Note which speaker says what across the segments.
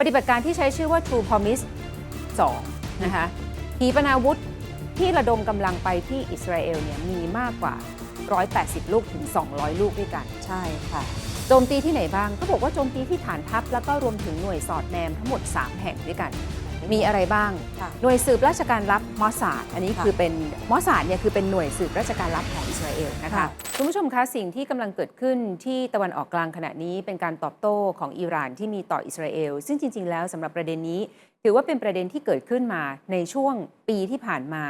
Speaker 1: ปฏิบัติการที่ใช้ชื่อว่า True Promise 2 นะคะขีปนาวุธที่ระดมกำลังไปที่อิสราเอลเนี่ยมีมากกว่า 180 ลูกถึง 200 ลูกด้วยกัน
Speaker 2: ใช่ค่ะ
Speaker 1: โจมตีที่ไหนบ้าง ก็บอกว่าโจมตีที่ฐานทัพ แล้วก็รวมถึงหน่วยสอดแนมทั้งหมด 3 แห่งด้วยกัน มีอะไรบ้าง
Speaker 2: ค่ะ
Speaker 1: หน่วยสืบราชการลับมอสซาดอันนี้
Speaker 2: ค่ะ
Speaker 1: คือเป็นมอสซาดเนี่ยคือเป็นหน่วยสืบราชการลับของอิสราเอลนะคะ
Speaker 2: ค่ะ
Speaker 1: คุณผู้ชมคะสิ่งที่กำลังเกิดขึ้นที่ตะวันออกกลางขณะนี้เป็นการตอบโต้ของอิหร่านที่มีต่ออิสราเอลซึ่งจริง ๆ แล้วสำหรับประเด็นนี้ ถือว่าเป็นประเด็นที่เกิดขึ้นมาในช่วงปีที่ผ่านมา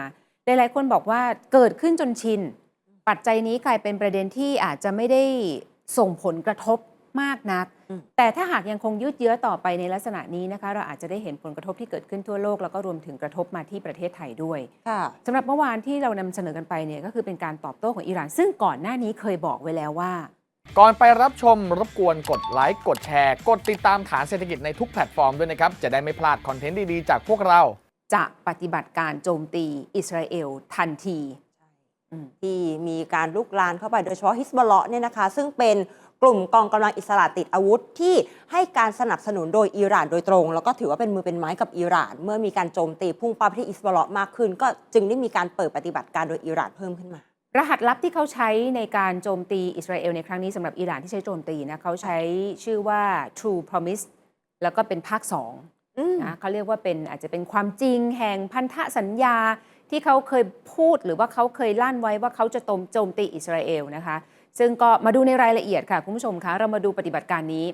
Speaker 1: หลายๆคนบอกว่าเกิดขึ้นจนชิน ปัจจัยนี้กลายเป็นประเด็นที่อาจจะไม่ได้ส่งผลกระทบมากนัก
Speaker 2: อืม
Speaker 1: แต่ถ้าหากยังคงยืดเยื้อต่อไปในลักษณะนี้นะคะ เราอาจจะได้เห็นผลกระทบที่เกิดขึ้นทั่วโลก แล้วก็รวมถึงกระทบมาที่ประเทศไทยด้วย
Speaker 2: ค่ะ
Speaker 1: สำหรับเมื่อวานที่เรานำเสนอกันไปเนี่ยก็คือเป็นการตอบโต้ของอิหร่าน ซึ่งก่อนหน้านี้เคยบอกไว้แล้วว่า
Speaker 3: ก่อนไปรับชมรบกวนกดไลค์กดแชร์กดติดตามฐานเศรษฐกิจในทุกแพลตฟอร์มด้วยนะครับจะได้ไม่พลาดคอนเทนต์ดีๆจากพวกเรา
Speaker 1: จะปฏิบัติการโจมตีอิสราเอลทันทีอืม
Speaker 2: ที่มีการลุกลามเข้าไปโดยเฉพาะฮิสบอลเลาะเนี่ยนะคะ ซึ่งเป็นกลุ่มกองกำลังอิสระติดอาวุธที่ให้การสนับสนุนโดยอิหร่านโดยตรง แล้วก็ถือว่าเป็นมือเป็นไม้กับอิหร่าน เมื่อมีการโจมตีพุ่งเป้าไปที่ฮิสบอลเลาะมากขึ้น ก็จึงได้มีการเปิดปฏิบัติการโดยอิหร่านเพิ่มขึ้นมา
Speaker 1: รหัสลับที่เขาใช้ในการโจมตีอิสราเอลในครั้งนี้สำหรับอิหร่านที่ใช้โจมตีนะเขาใช้ชื่อว่า True Promise แล้วก็เป็นภาค2
Speaker 2: อืม
Speaker 1: นะเขาเรียกว่าเป็นอาจจะเป็นความจริงแห่งพันธสัญญา ที่เขาเคยพูดหรือว่าเขาเคยลั่นไว้ว่าเขาจะโจมโจมตีอิสราเอลนะคะ ซึ่งก็มาดูในรายละเอียดค่ะ คุณผู้ชมคะเรามาดูปฏิบัติการนี้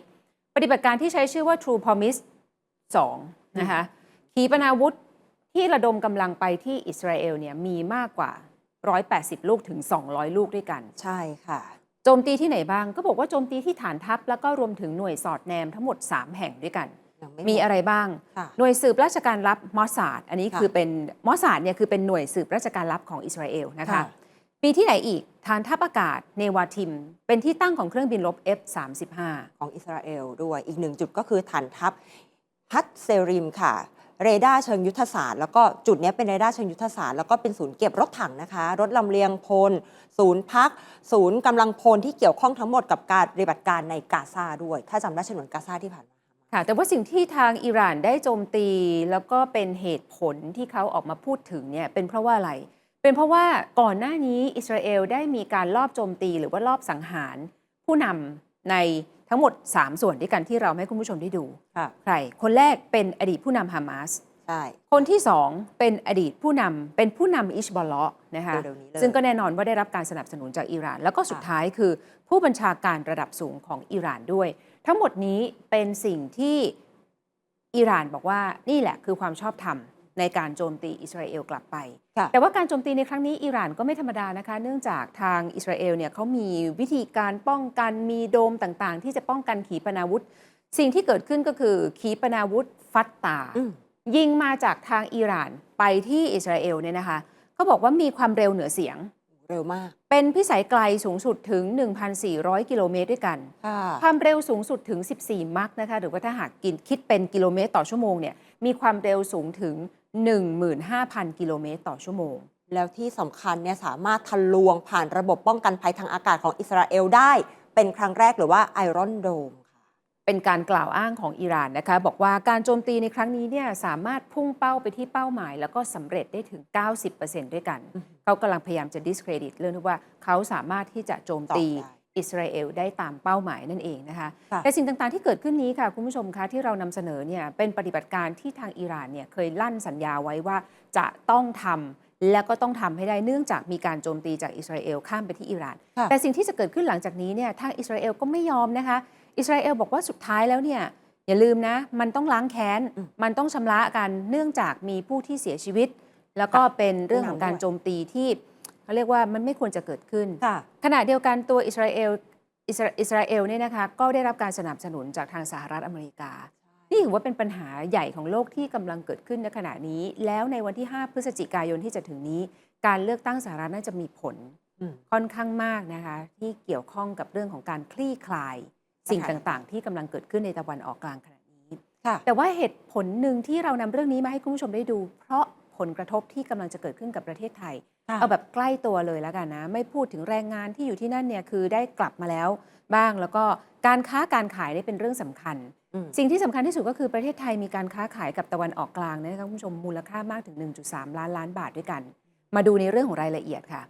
Speaker 1: ปฏิบัติการที่ใช้ชื่อว่า True Promise 2 นะคะขีปนาวุธที่ระดมกำลังไปที่อิสราเอลเนี่ยมีมากกว่า 180 ลูกถึง 200 ลูกด้วยกัน
Speaker 2: ใช่ค่ะ
Speaker 1: โจมตีที่ไหนบ้างก็บอกว่าโจมตีที่ฐานทัพแล้วก็รวมถึงหน่วยสอดแนมทั้งหมด 3 แห่งด้วยกัน
Speaker 2: ยังไม่
Speaker 1: มีอะไรบ้าง
Speaker 2: ค่ะ
Speaker 1: หน่วยสืบราชการลับมอสซาดอันนี้
Speaker 2: ค่ะ
Speaker 1: คือเป็นมอสซาดเนี่ยคือเป็นหน่วยสืบราชการลับของอิสราเอลนะคะ
Speaker 2: ค่ะ
Speaker 1: มีที่ไหนอีกฐานทัพอากาศเนวาทิม เป็นที่ตั้งของเครื่องบินรบ F35
Speaker 2: ของอิสราเอลด้วยอีกหนึ่งจุดก็คือฐานทัพฮัตเซริมค่ะเรดาร์เชิงยุทธศาสตร์แล้วก็จุดเนี้ยเป็นเรดาร์เชิงยุทธศาสตร์แล้วก็เป็นศูนย์เก็บรถถังนะคะ รถลำเลียงพล ศูนย์พัก ศูนย์กำลังพลที่เกี่ยวข้องทั้งหมดกับการปฏิบัติการในกาซาด้วย ถ้าจำได้ฉนวนกาซาที่ผ่านมา
Speaker 1: ค่ะแต่ว่าสิ่งที่ทางอิหร่านได้โจมตีแล้วก็เป็นเหตุผลที่เขาออกมาพูดถึงเนี่ยเป็นเพราะว่าอะไร เป็นเพราะว่าก่อนหน้านี้อิสราเอลได้มีการลอบโจมตีหรือว่าลอบสังหารผู้นำในทั้งหมด 3 ส่วนด้วยกันที่เราให้คุณผู้ชมได้ดู
Speaker 2: ค่ะ
Speaker 1: ใคร คนแรกเป็นอดีตผู้นำฮามาส
Speaker 2: ใช่
Speaker 1: คนที่สองเป็นอดีตผู้นำเป็นผู้นำอิชบอลเลาะนะคะ
Speaker 2: เร็วๆนี้เลย
Speaker 1: ซึ่งก็แน่นอนว่าได้รับการสนับสนุนจากอิหร่าน แล้วก็สุดท้ายคือผู้บัญชาการระดับสูงของอิหร่านด้วย ทั้งหมดนี้เป็นสิ่งที่อิหร่านบอกว่านี่แหละคือความชอบธรรมในการโจมตีอิสราเอลกลับไป
Speaker 2: ค่ะ
Speaker 1: แต่ว่าการโจมตีในครั้งนี้อิหร่านก็ไม่ธรรมดานะคะ เนื่องจากทางอิสราเอลเนี่ยเขามีวิธีการป้องกันมีโดมต่างๆ ที่จะป้องกันขีปนาวุธ สิ่งที่เกิดขึ้นก็คือขีปนาวุธฟัตตา
Speaker 2: อืม
Speaker 1: ยิงมาจากทางอิหร่านไปที่อิสราเอลเนี่ยนะคะเขาบอกว่ามีความเร็วเหนือเสียง
Speaker 2: เร็วมาก
Speaker 1: เป็นพิสัยไกลสูงสุดถึง 1,400 กิโลเมตรด้วยกัน
Speaker 2: ค่ะ
Speaker 1: ความเร็วสูงสุดถึง 14 มัคนะคะ หรือว่าถ้าหากกินคิดเป็นกิโลเมตรต่อชั่วโมงเนี่ย มีความเร็วสูงถึง 15,000 กิโลเมตรต่อชั่วโมง
Speaker 2: แล้วที่สำคัญเนี่ยสามารถทะลวงผ่านระบบป้องกันภัยทางอากาศของอิสราเอลได้ เป็นครั้งแรกหรือว่าไอรอนโดมค่ะ
Speaker 1: เป็นการกล่าวอ้างของอิหร่านนะคะ บอกว่าการโจมตีในครั้งนี้เนี่ยสามารถพุ่งเป้าไปที่เป้าหมาย แล้วก็สำเร็จได้ถึง 90%ด้วยกัน
Speaker 2: อือฮึ
Speaker 1: เขากำลังพยายามจะ discredit เรื่องที่ว่าเขาสามารถที่จะโจมตี
Speaker 2: ตอบได้
Speaker 1: อิสราเอลได้ตามเป้าหมายนั่นเองนะคะ
Speaker 2: ค่ะ
Speaker 1: แต่สิ่งต่างๆที่เกิดขึ้นนี้ค่ะ คุณผู้ชมคะที่เรานำเสนอเนี่ยเป็นปฏิบัติการที่ทางอิหร่านเนี่ยเคยลั่นสัญญาไว้ว่าจะต้องทำและก็ต้องทำให้ได้เนื่องจากมีการโจมตีจากอิสราเอลข้ามไปที่อิหร่าน
Speaker 2: ค่ะ
Speaker 1: แต่สิ่งที่จะเกิดขึ้นหลังจากนี้เนี่ยทางอิสราเอลก็ไม่ยอมนะคะ อิสราเอลบอกว่าสุดท้ายแล้วเนี่ยอย่าลืมนะ มันต้องล้างแค้น
Speaker 2: อืม
Speaker 1: มันต้องชำระกันเนื่องจากมีผู้ที่เสียชีวิต แล้วก็
Speaker 2: ค่ะ
Speaker 1: เป็นเรื่องของการ
Speaker 2: ผู้นำด้วย
Speaker 1: โจมตีที่เขาเรียกว่ามันไม่ควรจะเกิดขึ้น
Speaker 2: ค่ะ
Speaker 1: ขณะเดียวกันตัวอิสราเอลอิสราอิสราเอลเนี่ยนะคะก็ได้รับการสนับสนุนจากทางสหรัฐอเมริกา นี่ถือว่าเป็นปัญหาใหญ่ของโลกที่กำลังเกิดขึ้นในขณะนี้ แล้วในวันที่ 5 พฤศจิกายนที่จะถึงนี้ การเลือกตั้งสหรัฐน่าจะมีผล
Speaker 2: อืม
Speaker 1: ค่อนข้างมากนะคะที่เกี่ยวข้องกับเรื่องของการคลี่คลาย สิ่ง
Speaker 2: ปัญหา
Speaker 1: ต่างๆ ที่กำลังเกิดขึ้นในตะวันออกกลางขณะนี้
Speaker 2: ค่ะ
Speaker 1: แต่ว่าเหตุผลหนึ่งที่เรานำเรื่องนี้มาให้คุณผู้ชมได้ดู เพราะผลกระทบที่กำลังจะเกิดขึ้นกับประเทศไทย
Speaker 2: ค่ะ
Speaker 1: เอาแบบใกล้ตัวเลยแล้วกันนะ ไม่พูดถึงแรงงานที่อยู่ที่นั่นเนี่ยคือได้กลับมาแล้วบ้างแล้วก็การค้าการขายนี่เป็นเรื่องสำคัญ
Speaker 2: อืม
Speaker 1: สิ่งที่สำคัญที่สุดก็คือประเทศไทยมีการค้าขายกับตะวันออกกลางนะคะคุณผู้ชมมูลค่ามากถึง 1.3 ล้านล้านบาทด้วยกัน มาดูในเรื่องของรายละเอียดค่ะ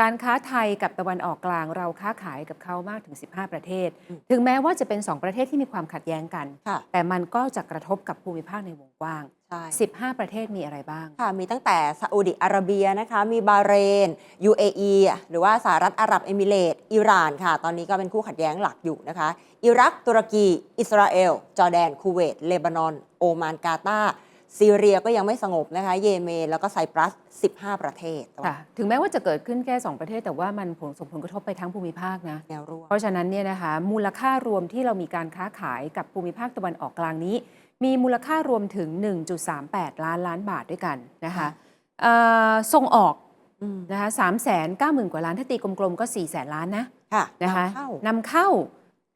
Speaker 1: การค้าไทยกับตะวันออกกลางเราค้าขายกับเขามากถึง 15 ประเทศ
Speaker 2: อืม
Speaker 1: ถึงแม้ว่าจะเป็น 2 ประเทศที่มีความขัดแย้งกัน
Speaker 2: ค่ะ
Speaker 1: แต่มันก็จะกระทบกับภูมิภาคในวงกว้าง
Speaker 2: ใช่
Speaker 1: 15 ประเทศมีอะไรบ้าง
Speaker 2: ค่ะ มีตั้งแต่ซาอุดิอาระเบียนะคะ มีบาห์เรน UAE หรือว่าสหรัฐอาหรับเอมิเรตส์อิหร่านค่ะ ตอนนี้ก็เป็นคู่ขัดแย้งหลักอยู่นะคะ อิรัก ตุรกี อิสราเอล จอร์แดน คูเวต เลบานอน โอมาน กาตาร์ ซีเรียก็ยังไม่สงบนะคะ เยเมนแล้วก็ไซปรัส 15 ประเทศแต่ว่า
Speaker 1: ค่ะถึงแม้ว่าจะเกิดขึ้นแค่ 2 ประเทศ แต่ว่ามันผลส่งผลกระทบไปทั้งภูมิภาคนะ
Speaker 2: แนวร่วม
Speaker 1: เพราะฉะนั้นเนี่ยนะคะมูลค่ารวมที่เรามีการค้าขายกับภูมิภาคตะวันออกกลางนี้ มีมูลค่ารวมถึง 1.38 ล้านล้านบาทด้วยกันนะคะ
Speaker 2: ค่ะ
Speaker 1: เอ่อส่งออก
Speaker 2: อืม
Speaker 1: นะคะ3 9 0 0 0 0กว่าล้านถ้าตีกลมๆก็4 0 0 0 0ล้านนะ
Speaker 2: ค่ะ
Speaker 1: นะคะ
Speaker 2: นำเข้านำ
Speaker 1: เข้า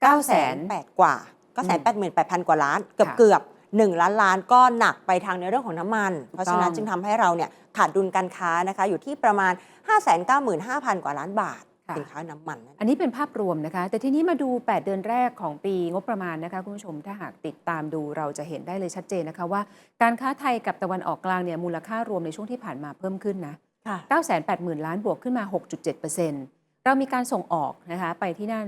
Speaker 1: 9 0 0 0 0 0
Speaker 2: 9กว่าก็แสนแปดหมื่นแปดพันกว่าล้าน เกือบ
Speaker 1: ค่ะ
Speaker 2: เกือบ หนึ่งล้านล้านก็หนักไปทางในเรื่องของน้ำมัน เพราะฉะนั้น
Speaker 1: ต้อง
Speaker 2: จึงทำให้เราเนี่ยขาดดุลการค้านะคะ อยู่ที่ประมาณ 595,000 กว่าล้านบาท
Speaker 1: ค่ะ
Speaker 2: สินค้าน้ำมันนั่น
Speaker 1: อันนี้เป็นภาพรวมนะคะ แต่ทีนี้มาดู 8 เดือนแรกของปีงบประมาณนะคะคุณผู้ชมถ้าหากติดตามดูเราจะเห็นได้เลยชัดเจนนะคะว่า การค้าไทยกับตะวันออกกลางเนี่ยมูลค่ารวมในช่วงที่ผ่านมาเพิ่มขึ้นนะ
Speaker 2: ค่ะ
Speaker 1: 980,000 ล้านบวกขึ้นมา 6.7%เรามีการส่งออกนะคะไปที่นั่น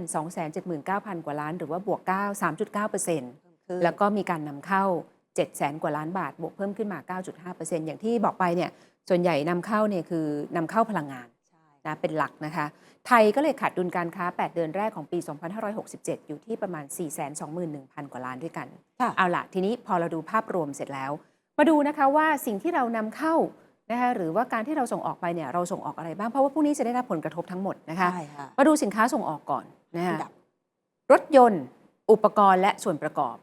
Speaker 1: 279,000 กว่าล้าน หรือว่าบวก 9 3.9% แล้วก็มีการนำเข้า 700,000กว่าล้านบาท บวกเพิ่มขึ้นมา 9.5%อย่างที่บอกไปเนี่ยส่วนใหญ่นำเข้าเนี่ยคือนำเข้าพลังงานนะเป็นหลักนะคะ ไทยก็เลยขาดดุลการค้า 8 เดือนแรกของปี 2567 อยู่ที่ประมาณ 421,000 กว่าล้านด้วยกัน
Speaker 2: ค่ะ
Speaker 1: เอาล่ะทีนี้พอเราดูภาพรวมเสร็จแล้ว มาดูนะคะว่าสิ่งที่เรานำเข้านะคะหรือว่าการที่เราส่งออกไปเนี่ยเราส่งออกอะไรบ้าง เพราะว่าพวกนี้จะได้รับผลกระทบทั้งหมดนะคะ
Speaker 2: ใช่ค่ะ
Speaker 1: มาดูสินค้าส่งออกก่อนนะ
Speaker 2: อั
Speaker 1: คะ
Speaker 2: นดับ
Speaker 1: รถยนต์ อุปกรณ์และส่วนประกอบ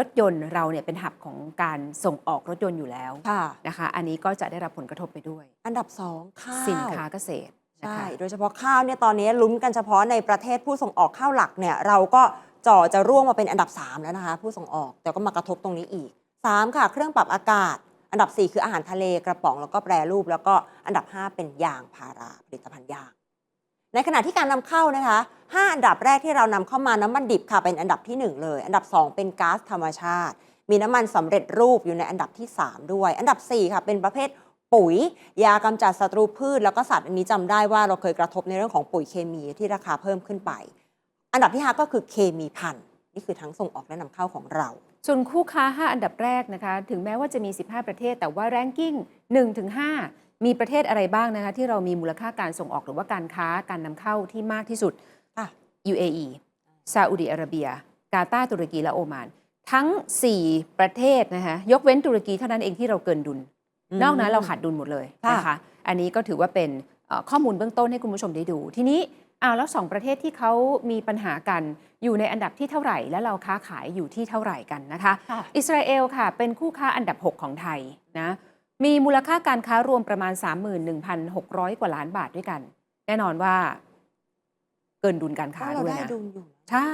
Speaker 1: รถยนต์เราเนี่ยเป็นหับของการส่งออกรถยนต์อยู่แล้ว
Speaker 2: ค่ะ
Speaker 1: นะคะ อันนี้ก็จะได้รับผลกระทบไปด้วย
Speaker 2: อันดับสองข้าว
Speaker 1: สินค้าเกษตรนะ
Speaker 2: ใช่
Speaker 1: คะ
Speaker 2: โดยเฉพาะข้าวเนี่ยตอนนี้ลุ้นกันเฉพาะในประเทศผู้ส่งออกข้าวหลักเนี่ยเราก็จ่อจะร่วงมาเป็นอันดับ 3 แล้วนะคะ ผู้ส่งออกแต่ก็มากระทบตรงนี้อีก 3 ค่ะ เครื่องปรับอากาศ อันดับ 4 คืออาหารทะเลกระป๋องแล้วก็แปรรูป แล้วก็อันดับ 5 เป็นยางพาราผลิตภัณฑ์ยาง ในขณะที่การนำเข้านะคะ 5 อันดับแรกที่เรานำเข้ามาน้ำมันดิบค่ะเป็นอันดับทีหนึ่1 เลย อันดับ 2 เป็นก๊าซธรรมชาติ มีน้ำมันสำเร็จรูปอยู่ในอันดับที่ 3 ด้วย อันดับ 4 ค่ะเป็นประเภทปุ๋ย ยากำจัดศัตรูพืช แล้วก็สัตว์อันนี้จำได้ว่าเราเคยกระทบในเรื่องของปุ๋ยเคมีที่ราคาเพิ่มขึ้นไป อันดับที่ 5 ก็คือเคมีพันธุ์นี่คือทั้งส่งออกและนำเข้าของเรา
Speaker 1: ส่วนคู่ค้า 5 อันดับแรกนะคะ ถึงแม้ว่าจะมี 15 ประเทศ แต่ว่าแรงกิ้ง1ถึง5 มีประเทศอะไรบ้างนะคะที่เรามีมูลค่าการส่งออกหรือว่าการค้าการนำเข้าที่มากที่สุด
Speaker 2: ค่ะ
Speaker 1: UAE ซาอุดิอาระเบีย กาตาร์ตุรกีและโอมาน ทั้ง 4 ประเทศนะคะยกเว้นตุรกีเท่านั้นเองที่เราเกินดุล นอกนั้นเราขาดดุลหมดเลย
Speaker 2: ค่ะ
Speaker 1: นะคะอันนี้ก็ถือว่าเป็นเอ่อข้อมูลเบื้องต้นให้คุณผู้ชมได้ดู ทีนี้อ้าวแล้วสองประเทศที่เขามีปัญหากันอยู่ในอันดับที่เท่าไหร่ และเราค้าขายอยู่ที่เท่าไหร่กันนะคะ
Speaker 2: ค่ะ
Speaker 1: อิสราเอลค่ะเป็นคู่ค้าอันดับ 6 ของไทยนะ มีมูลค่าการค้ารวมประมาณ 31,600 กว่าล้านบาทด้วยกัน แน่นอนว่า เกินดุลการค้า
Speaker 2: เพราะเรา
Speaker 1: ด้วย
Speaker 2: ได้
Speaker 1: นะ
Speaker 2: ดุลอยู่
Speaker 1: ใช่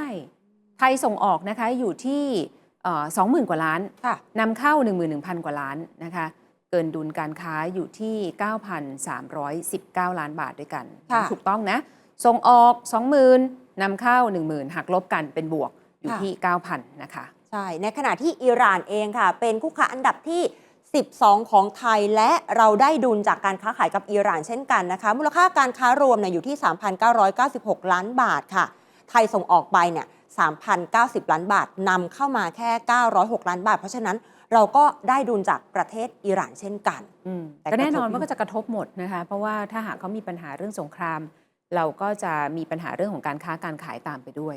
Speaker 1: ไทยส่งออกนะคะอยู่ที่สองหมื่นกว่าล้าน
Speaker 2: ค่ะ
Speaker 1: นำเข้า 11,000 กว่าล้านนะคะ เกินดุลการค้าอยู่ที่ 9,319 ล้านบาทด้วยกัน
Speaker 2: ค่ะ
Speaker 1: ถูกต้องนะ ส่งออก 20,000นำเข้า 10,000หักลบกันเป็นบวกอยู่ที่ 9,000 นะคะ
Speaker 2: ใช่ ในขณะที่อิหร่านเองค่ะ เป็นคู่ค้าอันดับที่ 12 ของไทยและเราได้ดุลจากการค้าขายกับอิหร่านเช่นกันนะคะ มูลค่าการค้ารวมเนี่ยอยู่ที่ 3,996 ล้านบาทค่ะ ไทยส่งออกไปเนี่ย3,090 ล้านบาทนำเข้ามาแค่ 906 ล้านบาท เพราะฉะนั้นเราก็ได้ดุลจากประเทศอิหร่านเช่นกัน
Speaker 1: อืม
Speaker 2: แต่
Speaker 1: ก็แน่นอน
Speaker 2: กระทบอยู่
Speaker 1: ว่าก็จะกระทบหมดนะคะ เพราะว่าถ้าหากเขามีปัญหาเรื่องสงคราม เราก็จะมีปัญหาเรื่องของการค้าการขายตามไปด้วย